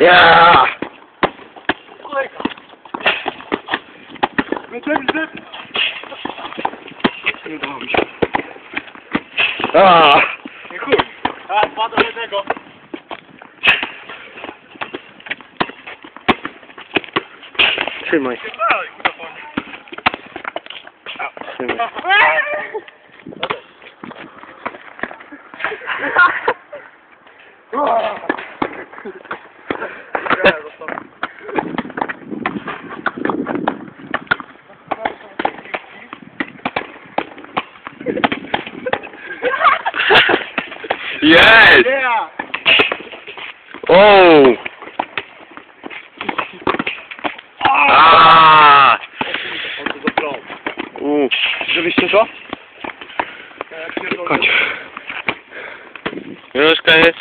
Ja! Kolejka. Gotowi, że... Nie udało mi się. A! Nie chuj. A, dwa do jednego. Trzymaj, po trzymaj. Jest! Yeah! O! A! On to zabrał. U, Żebyście co? Chodź. Już koniec.